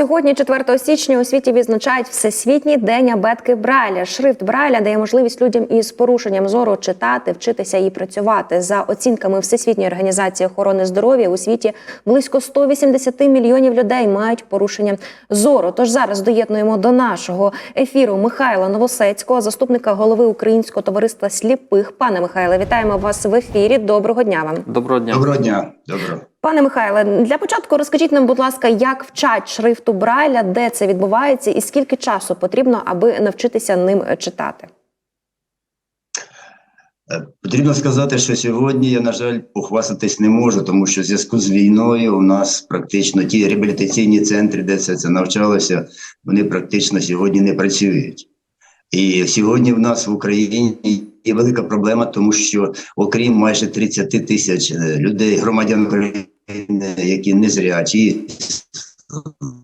Сьогодні, 4 січня, у світі відзначають Всесвітній день абетки Брайля. Шрифт Брайля дає можливість людям із порушенням зору читати, вчитися і працювати. За оцінками Всесвітньої організації охорони здоров'я у світі близько 180 мільйонів людей мають порушення зору. Тож зараз доєднуємо до нашого ефіру Михайла Новосецького, заступника голови Українського товариства сліпих. Пане Михайле, вітаємо вас в ефірі. Доброго дня вам. Доброго дня. Доброго дня. Доброго. Пане Михайле, для початку розкажіть нам, будь ласка, як вчать шрифту Брайля, де це відбувається, і скільки часу потрібно, аби навчитися ним читати? Е, Потрібно сказати, що сьогодні я, на жаль, похвастатись не можу, тому що в зв'язку з війною у нас практично ті реабілітаційні центри, де це, це навчалося, вони практично сьогодні не працюють. І сьогодні в нас в Україні є велика проблема, тому що окрім майже 30 тисяч е, людей, громадян України, які незрячі,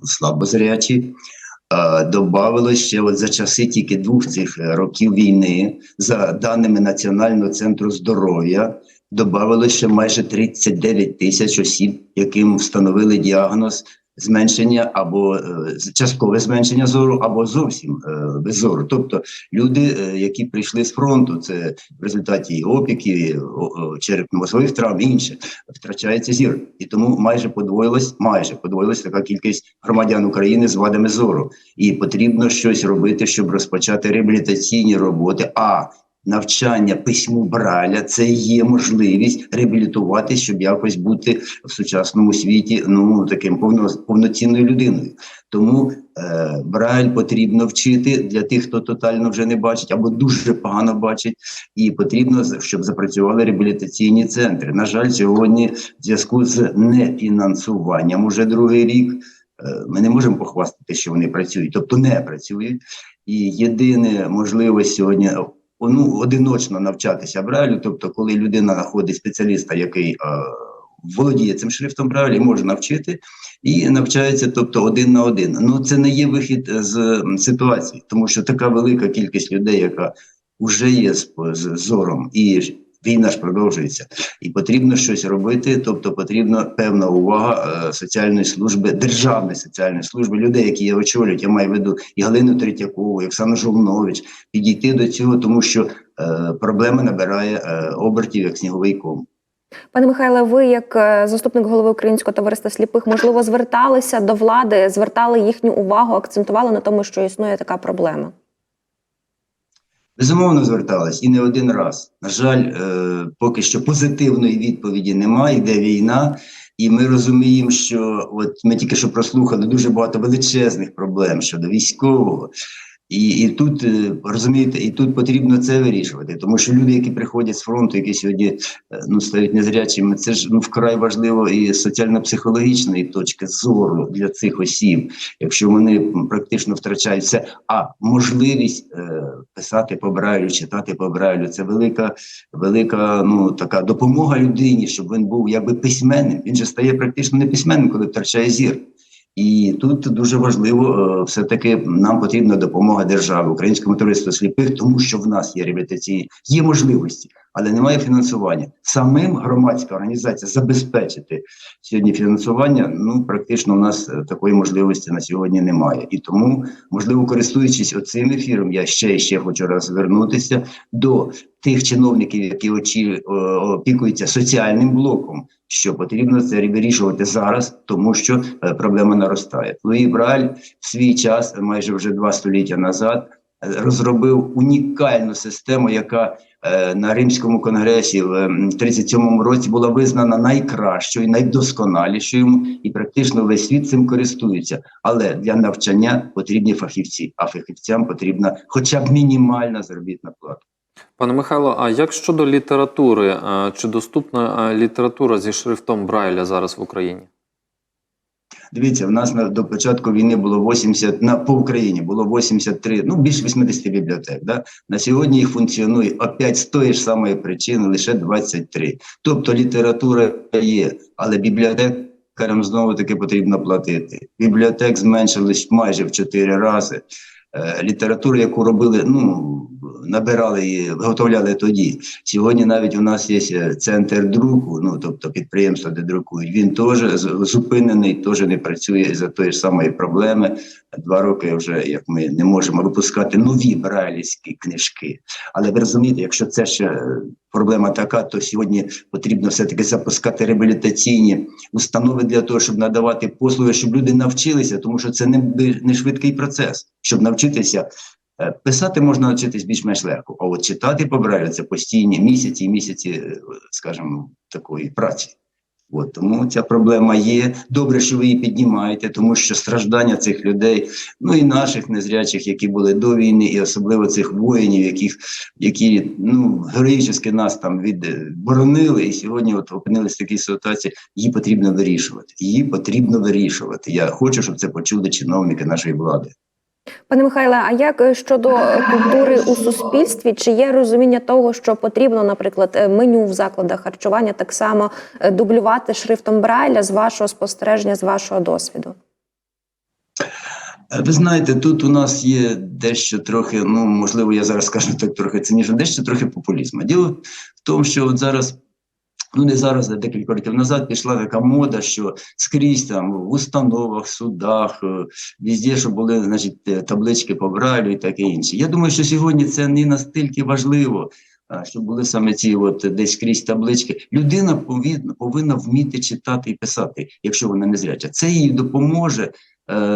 слабозрячі, зрячі, Добавилось ще от за часи тільки двох цих е, років війни, за даними Національного центру здоров'я, добавилось ще майже 39 тисяч осіб, яким встановили діагноз зменшення або е, часткове зменшення зору, або зовсім е, без зору. Тобто люди, е, які прийшли з фронту, це в результаті і опіків, черепно-мозгових травм інше, втрачається зір. І тому майже подвоїлось, майже подвоїлась така кількість громадян України з вадами зору. І потрібно щось робити, щоб розпочати реабілітаційні роботи. А навчання письму Браля це є можливість реабілітуватись, щоб якось бути в сучасному світі ну таким повно, повноцінною людиною. Тому е, Брайль потрібно вчити для тих, хто тотально вже не бачить або дуже погано бачить, і потрібно щоб запрацювали реабілітаційні центри. На жаль, сьогодні в зв'язку з нефінансуванням уже другий рік. е, Ми не можемо похвастати, що вони працюють, тобто не працюють. І єдине можливість сьогодні ну, одиночно навчатися Брайлю, тобто, коли людина знаходить спеціаліста, який е, володіє цим шрифтом брайлі, може навчити і навчається, тобто один на один. Ну це не є вихід з ситуації, тому що така велика кількість людей, яка вже є з, з зором, і війна ж продовжується, і потрібно щось робити. Тобто, потрібна певна увага е, соціальної служби, державної соціальної служби, людей, які я очолюють. Я маю в виду і Галину Третьякову, і Оксану Жолнович, підійти до цього, тому що е, проблема набирає е, обертів як сніговий ком. Пане Михайле, ви, як заступник голови Українського товариства сліпих, можливо, зверталися до влади, звертали їхню увагу, акцентували на тому, що існує така проблема. Безумовно звертались і не один раз. На жаль, е, поки що позитивної відповіді немає, йде війна, і ми розуміємо, що от ми тільки що прослухали дуже багато величезних проблем щодо військового. І, і тут е, розумієте, і тут потрібно це вирішувати, тому що люди, які приходять з фронту, які сьогодні е, ну стають незрячими, це ж ну вкрай важливо і соціально-психологічної точки зору для цих осіб, якщо вони практично втрачають все. А можливість е, писати по Брайлю, читати по Брайлю, це велика, велика ну така допомога людині, щоб він був якби письменним. Він же стає практично не письменним, коли втрачає зір. І тут дуже важливо, е, все-таки нам потрібна допомога держави, українському товариству сліпих, тому що в нас є реабілітаційні, є можливості, але немає фінансування. Самим громадська організація забезпечити сьогодні фінансування. Ну практично у нас е, такої можливості на сьогодні немає. І тому, можливо, користуючись оцим ефіром, я ще і ще хочу раз звернутися до тих чиновників, які очі опікуються соціальним блоком. Що потрібно це вирішувати зараз, тому що е, проблема наростає. Луї Браль в свій час, майже вже два століття назад, е, розробив унікальну систему, яка на Римському конгресі в ем, 37-му році була визнана найкращою, найдосконалішою, і практично весь світ цим користується. Але для навчання потрібні фахівці, а фахівцям потрібна хоча б мінімальна заробітна плата. Пане Михайло, а як щодо літератури? Е, Чи доступна е, література зі шрифтом Брайля зараз в Україні? Дивіться, в нас на до початку війни було 80, на по Україні було 83, ну більше 80 бібліотек. Да? На сьогодні їх функціонує опять з тої ж самої причини лише 23. Тобто література є, але бібліотекарям знову таки потрібно платити. Бібліотек зменшились майже в 4 рази. Е, літературу, яку робили, ну набирали і виготовляли тоді. Сьогодні навіть у нас є е, центр друку, ну тобто підприємство, де друкують. Він теж зупинений, теж не працює за тої ж самої проблеми. Два роки вже як ми не можемо випускати нові брайлівські книжки. Але ви розумієте, якщо це ще е, проблема така, то сьогодні потрібно все-таки запускати реабілітаційні установи для того, щоб надавати послуги, щоб люди навчилися, тому що це не, не швидкий процес. Щоб навчитися е, писати, можна навчитись більш-менш легко. А от читати по Брайлю – це постійні місяці і місяці, е, скажімо, такої праці. От, тому ця проблема є. Добре, що ви її піднімаєте, тому що страждання цих людей, ну і наших незрячих, які були до війни, і особливо цих воїнів, яких які ну героїчно нас там відборонили, і сьогодні от опинились в такій ситуації. Її потрібно вирішувати. Її потрібно вирішувати. Я хочу, щоб це почули чиновники нашої влади. Пане Михайле, а як е, щодо е, культури у суспільстві? Чи є розуміння того, що потрібно, наприклад, е, меню в закладах харчування так само дублювати шрифтом Брайля з вашого спостереження, з вашого досвіду? Ви знаєте, тут у нас є дещо трохи, ну можливо, я зараз скажу так трохи цинніше, дещо трохи популізму. Діло в тому, що от зараз. Ну, не зараз, а декілька років назад пішла така мода, що скрізь там в установах, судах, е, везде, що були значить, е, таблички по Брайлю і таке інше. Я думаю, що сьогодні це не настільки важливо, щоб були саме ці от десь скрізь таблички. Людина повинна, повинна вміти читати і писати, якщо вона не зряча. Це їй допоможе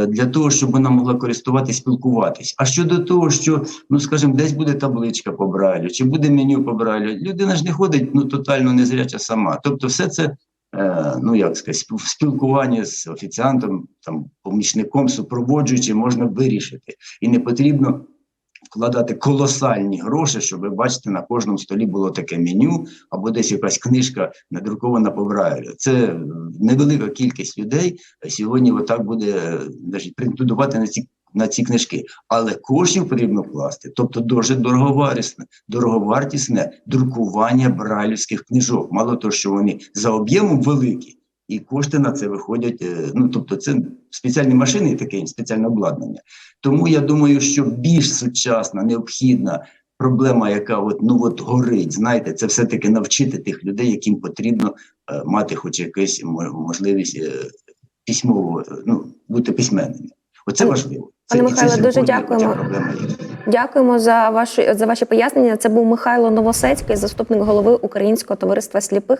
для того, щоб вона могла користуватися, спілкуватись. А щодо того, що ну скажімо, десь буде табличка по Брайлю, чи буде меню по Брайлю, людина ж не ходить ну тотально незряча сама. Тобто, все це. е, Ну, як сказати, в спілкуванні з офіціантом, там, помічником, супроводжуючи, можна вирішити. І не потрібно вкладати колосальні гроші, щоб ви бачите, на кожному столі було таке меню, або десь якась книжка надрукована по Брайлю. Це е, невелика кількість людей сьогодні отак буде е, значить, претендувати на ці. На ці книжки, але коштів потрібно вкласти, тобто дуже дороговартісне, дороговартісне друкування брайлівських книжок. Мало того, що вони за об'ємом великі, і кошти на це виходять. е, Ну тобто, це спеціальні машини і таке спеціальне обладнання. Тому я думаю, що більш сучасна, необхідна проблема, яка от ну от горить, знаєте, це все таки навчити тих людей, яким потрібно е, мати хоч якусь мо- можливість е, письмово, ну бути письменними. Оце важливо. пане це дуже дякуємо. Дякуємо за ваші за ваші пояснення. Це був Михайло Новосецький, заступник голови Українського товариства сліпих.